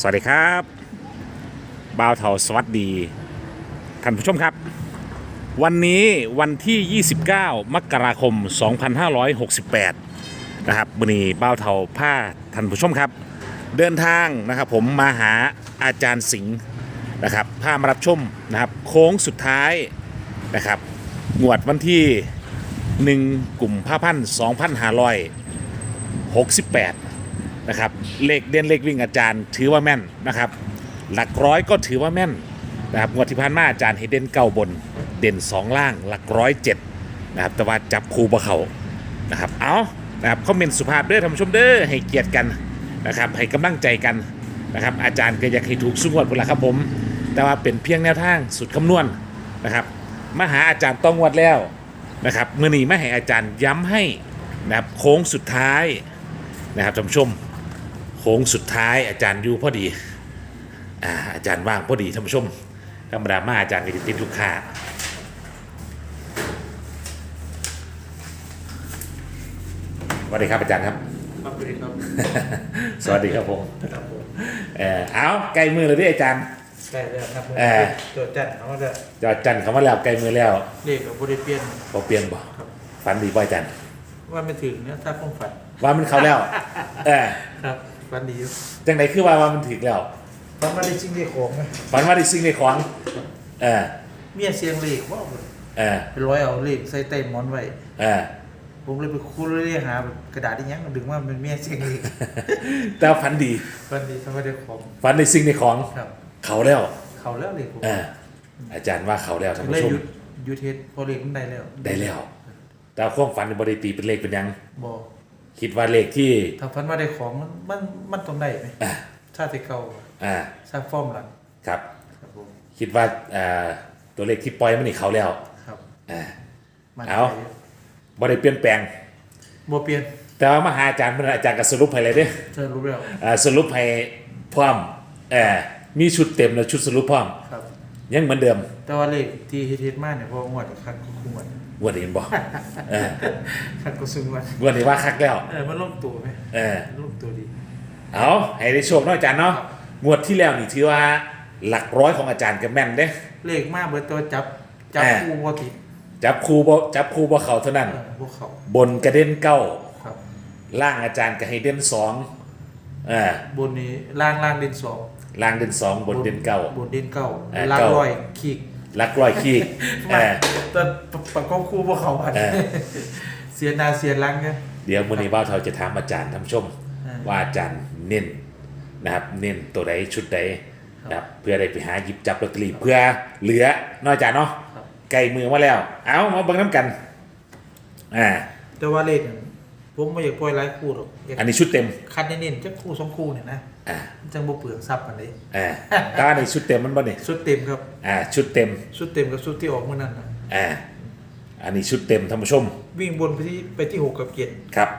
สวัสดีครับบ่าวเทาสวัสดี ท่านผู้ชมครับ วันนี้วันที่ 29 มกราคม 2568 นะครับวันนี้บ่าวเทาผ้าท่านผู้ชมครับ เดินทางนะครับผมมาหาอาจารย์สิงห์นะครับพามารับชมนะครับ โค้งสุดท้ายนะครับงวดวันที่ 1กลุ่มผ้าพันสองพันห้าร้อยหกสิบแปด นะครับเลขเด่นเลขวิ่งอาจารย์ ถือว่าแม่นนะครับ หลักร้อยก็ถือว่าแม่นนะครับงวดที่ผ่านมาอาจารย์ให้เด่นเก้าบน เด่นสองล่าง หลักร้อยเจ็ดนะครับแต่ว่าจับคูบะเขานะครับเอานะครับคอมเมนต์สุภาพเด้อท่านผู้ชมเด้อให้เกียรติกันนะครับให้กำลังใจกันนะครับอาจารย์ก็อยากให้ถูกสุงวดพุ่นละครับผม แต่ว่าเป็นเพียงแนวทางสุดคำนวณนะครับมาหาอาจารย์ต้องงวดแล้วนะครับเมื่อนี้มาให้อาจารย์ย้ำให้นะครับโค้งสุดท้ายนะครับท่านผู้ชม ค้งสุดท้ายอาจารย์อยู่พอดีอ่าอาจารย์ว่างพอดีท่านผู้ชมธรรมดามาอาจารย์ก็จะติดลูกค้าสวัสดีครับอาจารย์ครับ ครับสวัสดีครับ สวัสดีครับผมครับผมเออเอาใกล้มือเลยที่อาจารย์ ใช่แล้วครับผมเอ่อ ตัวจัดเขาจะจอจันทร์คำว่าแล้วใกล้มือแล้วเลขกับบริเปลี่ยน พอเปลี่ยนบ่ครับ ฝันดีป่ะอาจารย์ ว่าไม่ถึงเนี่ยถ้าคงฝันว่ามันเขาแล้ว เออครับ ฝันดีอยู่จังไหนคือว่าว่ามันถึงแล้วฝันว่าได้ชิงได้ของไหมฝันว่าได้สิ่งในของเออเมียเสียงเลขว่าเออเป็นร้อยเอาเลขใส่ใต้หมอนไว้ เออผมเลยไปคูเรียหากระดาษที่ยังดึงว่ามันเมียเสียงเลขแต่ว่าฝันดีฝันดีทำไมได้ของฝันในสิ่งในของครับ เขาแล้วเขาแล้วเลขผมเอออาจารย์ว่าเขาแล้วท่านเลยผู้ชมหยุดหยุดเทสพอเลขมันได้แล้วได้แล้วแต่ความฝันในบริตีเป็นเลขเป็นหยังบอก คิดว่าเลขที่ ถ้าฝันว่าได้ของมันมันมันต้องได้ไหมอ่า ชาติเก่าอ่า ชาติฟอร์มหลังครับ ครับผมคิดว่าอ่าตัวเลขที่ปล่อยมันนี่เขาแล้วครับอ่า มันเอาบริเปลี่ยนแปลงโบเปลี่ยนแต่ว่ามาหาอาจารย์มันอาจารย์ก็สรุปให้เลยเด้เธอรู้แล้วอ่าสรุปให้พร้อมเออมีชุดเต็มแล้วชุดสรุปพร้อม ครับ ยังเหมือนเดิม แต่ว่าเลขที่เฮ็ดๆมาเนี่ยเพองวดคักก็คุ้มวด วันนี้บอกเออคักก็ซึ้งวดวันนี้ว่าคักแล้ว เออมันลงตัวไหมเออลงตัวดี เอาให้ได้โชคเนาะอาจารย์เนาะครับงวดที่แล้วนี่ถือว่า หลักร้อยของอาจารย์ก็แม่นเด้ เลขมาเบิดตัวจับจับอ่าคู่บ่ติดจับครูบ่จับครูบ่เขาเท่านั้น เออพวกเขาบนกระเด็นเก้าครับ ล่างอาจารย์ก็ให้เด่นสองอ่าบนนี้ล่างล่างเด่นสองล่างเด่นสองบนเด่นเก้า บนเด่นเก้าอ่าล่างเก้าร้อยขีก ลักร้อยขี้เออแต่ประกอบคู่พวกเขาอันเออเสียหนาเสียหลังไงเดี๋ยวมื้อนี้บ้าวเทาจะถามอาจารย์ท่านผู้ชมอ่าว่าอาจารย์เน้นนะครับ เน้นตัวใดชุดใดนะครับเพื่อได้ไปหาหยิบจับลอตเตอรี่เพื่อเหลือนอกจากเนาะครับไก่มือมาแล้ว เอามาเบิ่งน้ำกัน อ่าแต่ว่าเลขนั้น ผมไม่อยากปล่อยหลายคู่หรอกอยากอันนี้ชุดเต็ม คัดเน้นๆจักคู่สองคู่เนี่ยนะอ่า มันจังบ่เปลืองทรัพย์อันนี้อ่าแตว่าในชุดเต็มมันบ่เนี่ยชุดเต็มครับ อ่า ชุดเต็มชุดเต็มกับชุดที่ออกเมื่อนั้นนะอ่า อันนี้ชุดเต็มท่านผู้ชม วิ่งบนไปที่ไปที่หกกับเจ็ดครับ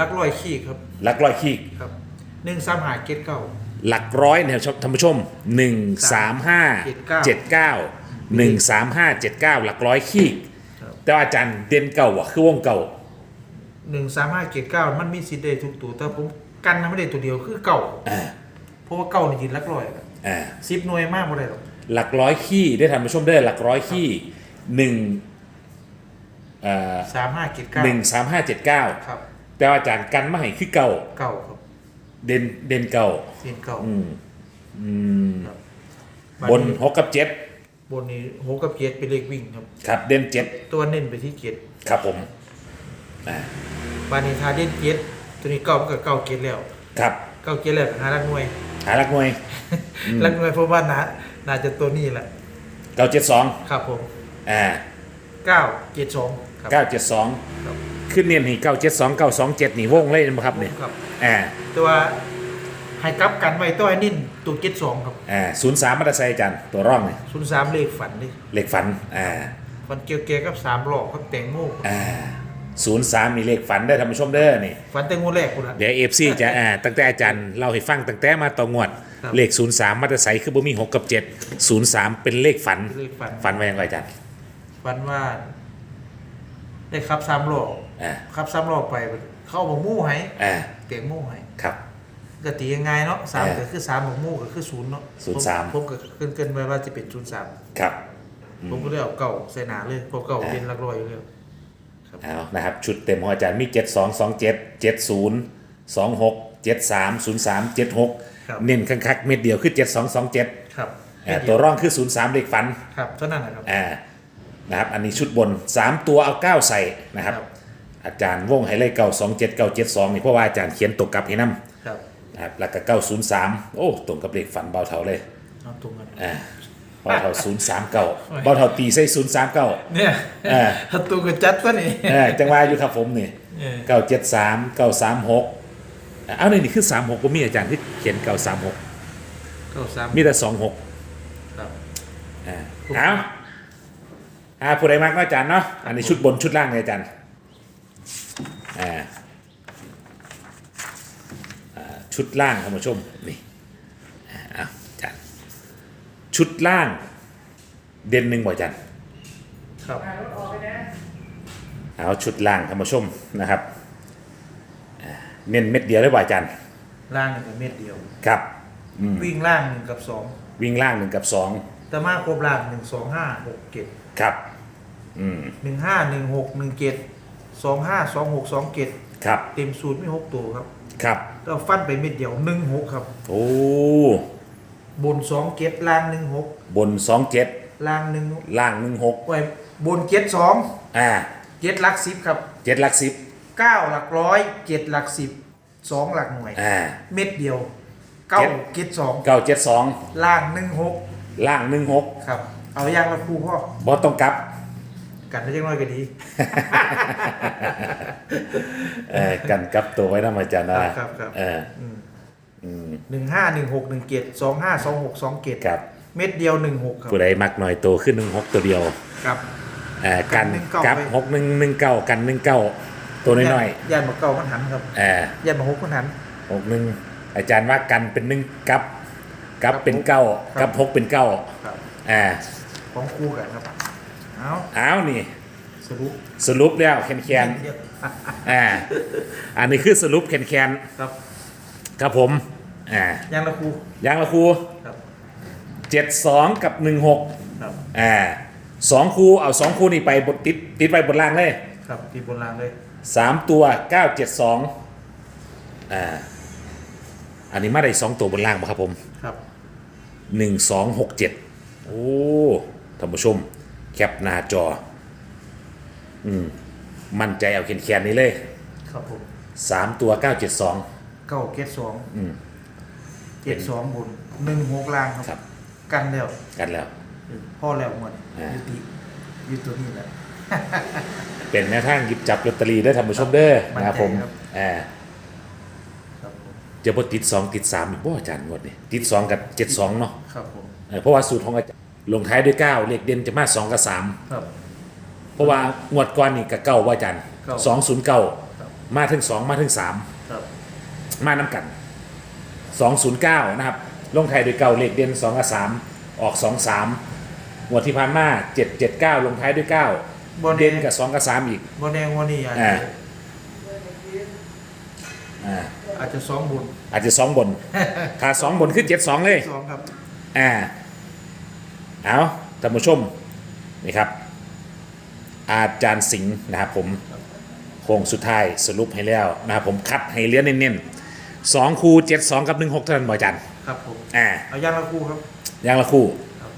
ลักร้อยขี้ครับหลักร้อยขี้ครับหนึ่งสามหาเจ็ดเก้า หลักร้อยเนี่ยท่านผู้ชมหนึ่งสามห้าเจ็ดเก้าหนึ่งสามห้าเจ็ดเก้าหลักร้อยขี้ครับ แต่ว่าอาจารย์เด่นเก่าว่ะคือวงเก่า หนึ่งสามห้าเจ็ดเก้ามันมีสิทธิ์ได้ทุกตัวแต่ผมกันนะไม่ได้ตัวเดียวคือเก่าอ่าเพราะว่าเก่านี่ยืนลักร้อยครับอ่า สิบหน่วยมากบ่ได้หรอกหลักร้อยขี้ได้ท่านผู้ชมได้อหลักร้อยขี้หนึ่งเอ่อสามห้าเจ็ดเก้าหนึ่งสามห้าเจ็ดเก้าครับแต่ว่าอาจารย์กันมาให้คือเก่าเก่าครับเด่นเด่นเก่าเสียนเก่าอืมอืมครับบนหกกับเจ็ดบนนี้หกกับเจ็ดเป็นเลขวิ่งครับ ครับ เด่นเจ็ดตัวเน้นไปที่เจ็ดครับผม อ่าบานนี้ทาเด่นเจ็ดตัวนี้เก้ามันก็เก้าเจ็ดแล้วครับเก้าเจ็ดแล้วหาลักหน่วยหาหลักหน่วยลักหน่วยเพราะว่าน่าน่าจะตัวนี้แหละเก้าเจ็ดสองครับผมอ่าเก้าเจ็ดสองครับ เก้าเจ็ดสองครับ ขึ้นเนียนนี่เก้าเจ็ดสองเก้าสองเจ็ดนี่วงเลยนะครับเนี่ยครับ อ่าแต่ว่าให้กลับกันไว้ตัวไอ้นิ่นตัวเจ็ดสองครับอ่าศูนย์สามมัตไซค์อาจารย์ตัวร่องเนี่ยศูนย์สามเลขฝันนี่เลขฝันอ่าฝันเกี่ยวเกี่ยวกับสามหลอกกับแตงโมอ่า ศูนย์สามมีเลขฝันได้อท่านผู้ชมเด้อนี่ ฝันแตงโมแรกคุณนะ เดี๋ยวเอฟซีจะอ่าตั้งแต่อาจารย์เล่าให้ฟังตั้งแต่มาต่องวด ครับเลขศูนย์สามมัตไซค์คือบ่มีหกกับเจ็ดศูนย์สามเป็นเลขฝัน เลขฝัน ฝันว่ายังไงอาจารย์ฝันว่า ได้ขับสามหลอกอ่าขับสามหลอกไป เข้ามามู่ให้อ่าแตงโมให้ครับไกติยังไงเนาะสามเออก็คือสามของมู่ก็คือศูนย์เนาะศูนย์สาม ผมผมก็เกินเกินไปว่าจะเป็นศูนย์สามครับ ผมก็เลยเอาเก่าใส่หนาเลยเพราะเก่าเออ เป็นหลักร้อยอยู่เลย เอานะครับชุดเต็มของอาจารย์มี 7 2 2 7 7 0 2 6 7 3 0 3 7 6เน้นคักๆเม็ดเดียวคือ 7 2 2 7ครับอ่าตัวร่องคือ 0 3 เลขฟันครับเท่านั้นนะครับ อ่านะครับอันนี้ชุดบน 3 ตัวเอา 9 ใส่นะครับ ครับ อาจารย์วงให้เลขเก้าสองเจ็ดเก้าเจ็ดสองนี่เพราะว่าอาจารย์เขียนตกกลับให้นํครับนะครับแล้วก็เก้าศูนย์สามโอ้ตรงกับเลขฝันเบาเท่าเลยเอาตรงกันอ่าเบาเท่าศูนย์สามเก้าเบาเท่าตีใส่ศูนย์สามเก้าเนี่ยเออถ้าตัวก็จัดซะนี่เออจังหวะอยู่ครับผมนี่เออเก้าเจ็ดสามเก้าสามหกเอานี่นี่คือสามหกผมมีอาจารย์ที่เขียนเก้าสามหกเก้าสามมีแต่สองหกครับอ่าเอาอ่าผู้ใดมากเนาะอาจารย์เนาะอันนี้ชุดบนชุดล่างเลยอาจารย์อ่าอ่าชุดล่างท่านผู้ชมนี่อ่าเอาอาจารย์ ชุดล่างเด่นหนึ่งบ่อาจารย์ครับเอาชุดล่างท่านผู้ชมนะครับอ่าเน้นเม็ดเดียวได้บ่อาจารย์ล่างหนึ่งกับเม็ดเดียว ครับวิ่งล่างหนึ่งกับสองวิ่งล่างหนึ่งกับสองแต่มาครบล่างหนึ่งสองห้าหกเจ็ดครับ อืมหนึ่งห้าหนึ่งหกหนึ่งเจ็ดสองห้าสองหกสองเจ็ดครับเต็มสูตรไม่หกตัวครับครับ ก็ฟันไปเม็ดเดียวหนึ่งหกครับ โอ้ บนสองเจ็ดล่างหนึ่งหกบนสองเจ็ดล่างหนึ่งล่างหนึ่งหกไว้บนเจ็ดสองอ่าเจ็ดหลักสิบครับเจ็ดหลักสิบเก้าหลักร้อยเจ็ดหลักสิบสองหลักหน่วย อ่า เม็ดเดียวเก้าเจ็ดเจ็ดสองเก้าเจ็ดสองล่างหนึ่งหกล่างหนึ่งหกครับ เอาอย่างละครูพ่อบอต้องกลับ กันได้ยังน้อยก็ดี เออกันกลับตัวไว้นะอาจารย์นะครับครับครับ เออ หนึ่งห้าหนึ่งหกหนึ่งเจ็ดสองห้าสองหกสองเจ็ดครับเม็ดเดียวหนึ่งหกครับผู้ใดมักหน่อยโตขึ้นหนึ่งหกตัวเดียวครับ เอ่อกันกันหนึ่งเก้ากับไปหกหนึ่งหนึ่งเก้ากันหนึ่งเก้าตัวน้อยยันมาเก่ามันหันครับๆเออยันมาหกมันหัน หกหนึ่งอาจารย์ว่ากันเป็นหนึ่งกับกับครับเป็นเก้าครักับบหกเป็นเก้าครับ อ่าของคู่กันครับ เอาอ้าวนี่ สรุปสรุปแล้วแคนแคนๆอ่าอันนี้คือสรุปแคนแคนครับๆ ครับผมอ่ายังละครูยางละครูครับ เจ็ดสองกับหนึ่งหกครับ อ่าสองคูเอาสองคูนี่ไปบนติดติดไปบนล่างเลยครับที่บนรางเลยสามตัวเก้าเจ็ดสองอ่าอันนี้มาได้สองตัวบนล่างป่ะครับผมครับ หนึ่งสองหกเจ็ดโอ้ท่านผู้ชม แคปหน้าจอ อืม มั่นใจเอาเขียนแคนๆนี้เลยครับผม สามตัวเก้าเจ็ดสอง เก้าเจ็ดสองอืมเจ็ดสองบนหนึ่งหกล่างครับครับกันแล้วกันแล้วพ่อแล้วหมดอ่ายุติยุติตัวนี้แหละ เป็นแนวทางหยิบจับลอตเตอรี่ได้อท่านผู้ชมเด้อนะครับผมมั่นใจครับ อ่าครับผมจะบ่ติดสองติดสามอีกบ่อาจารย์งวดนี้ติดสองกับเจ็ดสองเนาะครับผมเออเพราะว่าสูตรของอาจารย์ลงท้ายด้วยเก้าเลขเด่นจะมาสองกับสามครับ เพราะว่างวดก่อนนี่กับเก้าว่าอาจารย์เก้าสองศูนย์เก้าครับ มาถึงสองมาถึงสามครับ มาน้ำกันสองศูนย์เก้านะครับ ลงท้ายด้วยเก้าเลขเด่นสองกับสามออกสองสามงวดที่ผ่านมาเจ็ดเจ็ดเก้าลงท้ายด้วยเก้าบอลเด่นกับสองกับสามอีกบอลแดงวันนี้อาจอ่าจะอ่าอาจจะสองบุญอาจจะสองบน ถ้าสองบนขึ้นเจ็ดสองเลยสองครับ อ่า เอาท่านผู้ชม นี่ครับ อาจารย์สิงห์นะครับผมโค้งสุดท้ายสรุปให้แล้วนะครับผมคัดให้เหลี้ยเน้นๆ สองคูเจ็ดสองกับหนึ่งหกเท่านั้นบ่อาจารย์ครับผมอ่าเอาย่างละคู่ครับยางละคู่ครับ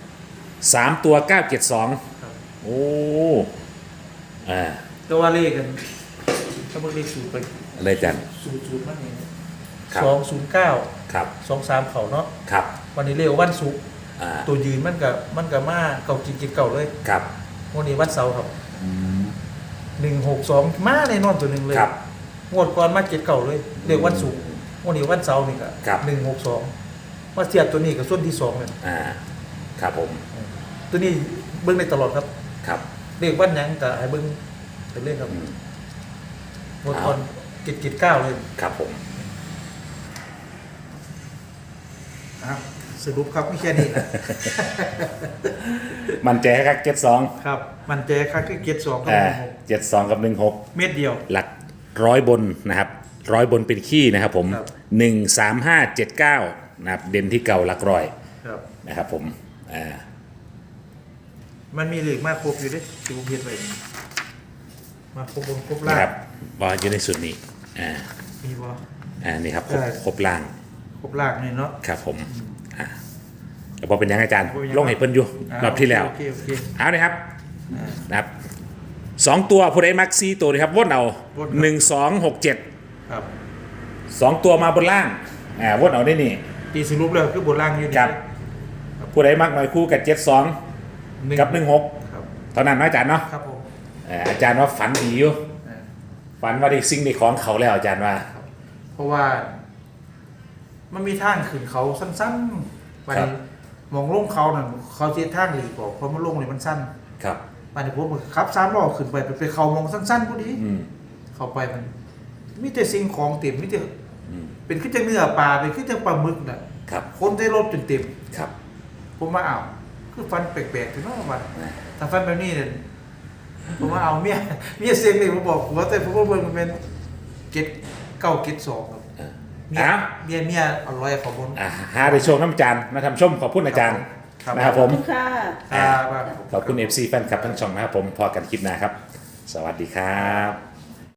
สามตัวเก้าเจ็ดสองครับ โอ้อ่าแต่ว่าเลขกันถ้าเบิ่งเลขสูตรไปอะไรอาจารย์ สูตรสูตรมันเองครับ สองศูนย์เก้าครับสองสามเขาเนาะครับวันนี้เรียกว่าวันศุกร์อ่าตัวยืนมันกับมันกับมาเก่าจริงๆเก่าเลยครับวันนี้วันเสาร์ครับหนึ่งหกสองมาในนอนตัวหนึ่งเลย ครับงวดก่อนมาเจ็ดเก่าเลยเรียกวันศุกร์ วันนี้วันเสาร์นี่ก็ครับ หนึ่งหกสองมาเทียบตัวนี้กับส่วนที่สองเลยอ่า ครับผม ตัวนี้เบิ้งได้ตลอดครับครับเรียกวันหยังแต่ให้เบิ้งเป็นเรื่องครับอืมงวดก่อนเจ็ดเจ็ดเก้าเลยครับผม อะสรุปครับไม่แค่นี้นะมันใจครับเจ็ดสองครับ มันเจครับคือเจ็ดสองกับอ่าหกเจ็ดสองกับหนึ่งหกเม็ดเดียว หลักร้อยบนนะครับ ร้อยบนเป็นขี้นะครับผมครับ หนึ่งสามห้าเจ็ดเก้านะครับเด่นที่เก่าหลักร้อยครับ นะครับผมอ่ามันมีเหล็กมากครบอยู่เด้วยที่ผมเห็นไปมาครบบนครบนะล่างครับบออยู่ในสุดนี้อ่ามีบ่ อ่านี่ครับครบได้ ครบล่างครบล่างนี่เนาะ ครับผมอ่าแล้วพอเป็นยังไงอาจารย์บ่เป็นยัง ลงให้เพิ่นอยู่รอบที่แล้ว โอเคโอเคเอาเลยครับ อ่า นะครับสองตัวผู้ใดมักซีตัวเลยครับวนเอาวนครับ หนึ่งสองหกเจ็ด ครับสองตัวมาบนล่างอ่าวนเอาได้นี่ตีสรุปแล้วคือบนล่างอยู่นี่ครับผู้ใดมักหน่อยคู่กับเจ็ดสองหนึ่งกับหนึ่งหกครับเท่านั้นนะอาจารย์เนาะครับผมเอ่ออาจารย์ว่าฝันดีอยู่อ่าฝันว่าได้สิ่งได้ของเขาแล้วอาจารย์ว่า เพราะว่า มันมีทางขึ้นเขาสั้นๆไปครับ มองลงเขานั่นเขาเทียทางหลีกออกเพราะมันลงเลยมันสั้นครับไปในผมขับสามล้อขึ้นไปไปไปเขามองสั้นๆพอดี อืมเข้าไปมัน มีแต่สิ่งของเต็มมีแต่อืมเป็นขึ้นจากเนื้อปลาเป็นขึ้นจากปลาหมึกน่ะครับคนได้รถจนเต็ม ครับผมมาเอาวคือฟันแปลกๆถึงน้องวันถ้าฟันแบบนี้เนี่ยผมมาเอาเมียเมียเสียงเลยผมบอกหัวแต่ผมว่าเบิ่งมันเป็นเก็ดเก้าเก็ดสองครับเออเมียอ้าว เมียเมียอร่อยขอบคุณ อ่าหาได้โชว์น้ำอาจารย์มาทำชมขอบคุณอาจารย์ครับ นะครับผมค่ะอ่าว่าขอบคุณ FC แฟนคลับทั้งช่องนะครับผมพอกันคลิปหน้าครับ สวัสดีครับ